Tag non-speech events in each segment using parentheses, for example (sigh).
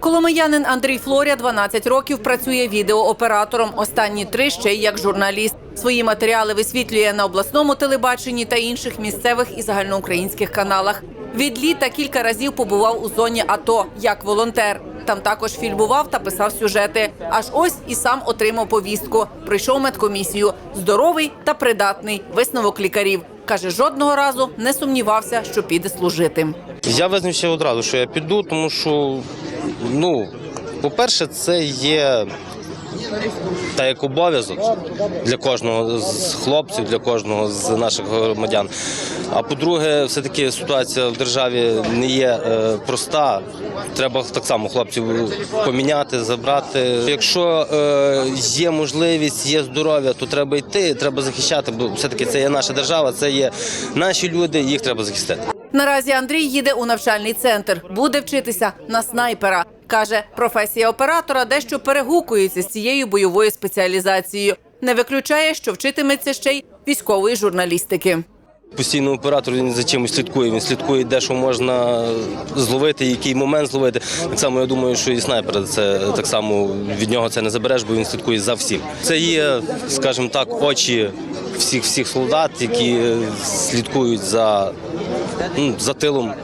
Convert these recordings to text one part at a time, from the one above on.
Коломиянин Андрій Флоря 12 років працює відеооператором. Останні три ще й як журналіст. Свої матеріали висвітлює на обласному телебаченні та інших місцевих і загальноукраїнських каналах. Від літа кілька разів побував у зоні АТО як волонтер. Там також фільмував та писав сюжети. Аж ось і сам отримав повістку. Пройшов медкомісію. Здоровий та придатний. Висновок лікарів. Каже, жодного разу не сумнівався, що піде служити. Я визначився одразу, що я піду, тому що, ну, по-перше, це є та як обов'язок для кожного з хлопців, для кожного з наших громадян. А по-друге, все-таки ситуація в державі не є е, проста. Треба так само хлопців поміняти, забрати. Якщо е, є можливість, є здоров'я, то треба йти, треба захищати, бо все-таки це є наша держава, це є наші люди, їх треба захистити. Наразі Андрій їде у навчальний центр. Буде вчитися на снайпера. Каже, професія оператора дещо перегукується з цією бойовою спеціалізацією. Не виключає, що вчитиметься ще й військової журналістики. Постійно оператор він за чимось слідкує. Він слідкує, де що можна зловити, який момент зловити. Так само я думаю, що і снайпер це так само від нього це не забереш, бо він слідкує за всім. Це є, скажімо так, очі всіх всіх солдат, які слідкують за, за тилом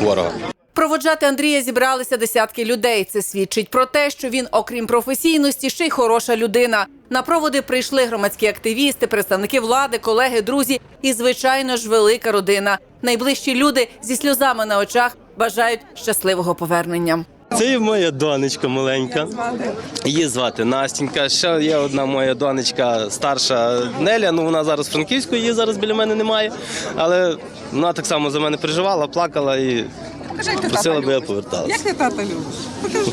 ворога. Проводжати Андрія зібралися десятки людей. Це свідчить про те, що він, окрім професійності, ще й хороша людина. На проводи прийшли громадські активісти, представники влади, колеги, друзі і, звичайно ж, велика родина. Найближчі люди зі сльозами на очах бажають щасливого повернення. Це є моя донечка маленька. Її звати Настінька. Ще є одна моя донечка старша Неля. Ну вона зараз в її зараз біля мене немає. Але вона так само за мене переживала, плакала і просила, би я поверталася. Як ти тата любиш? Покажи.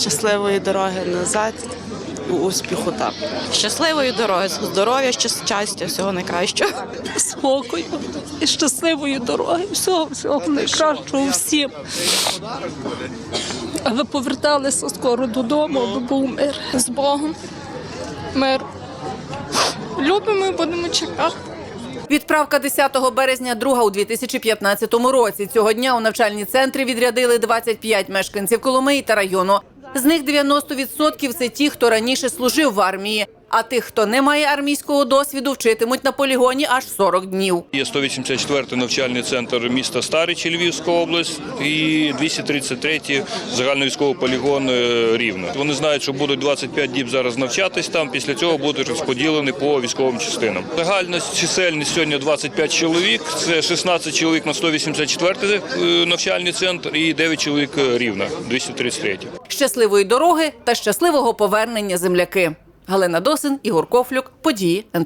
щасливої дороги назад, успіху там. Щасливої дороги, здоров'я, щас- щастя, всього найкращого. (laughs) Спокою і щасливої дороги. Всього, всього найкращого всім. А ви поверталися скоро додому, аби був мир. з Богом. Мир. Любимо і будемо чекати. Відправка 10 березня, друга у 2015 році. Цього дня у навчальні центри відрядили 25 мешканців Коломиї та району. З них 90% – це ті, хто раніше служив в армії. А тих, хто не має армійського досвіду, вчитимуть на полігоні аж 40 днів. Є 184-й навчальний центр міста Старичі, Львівська область і 233-й загальновійськовий полігон е, Рівне. Вони знають, що будуть 25 діб зараз навчатись там. Після цього будуть розподілені по військовим частинам. Загальна чисельність сьогодні 25 чоловік. Це 16 чоловік на 184-й е, навчальний центр і 9 чоловік е, Рівна, 233-й. Щасливої дороги та щасливого повернення земляки. Галина Досин, Ігор Кофлюк, події НТ.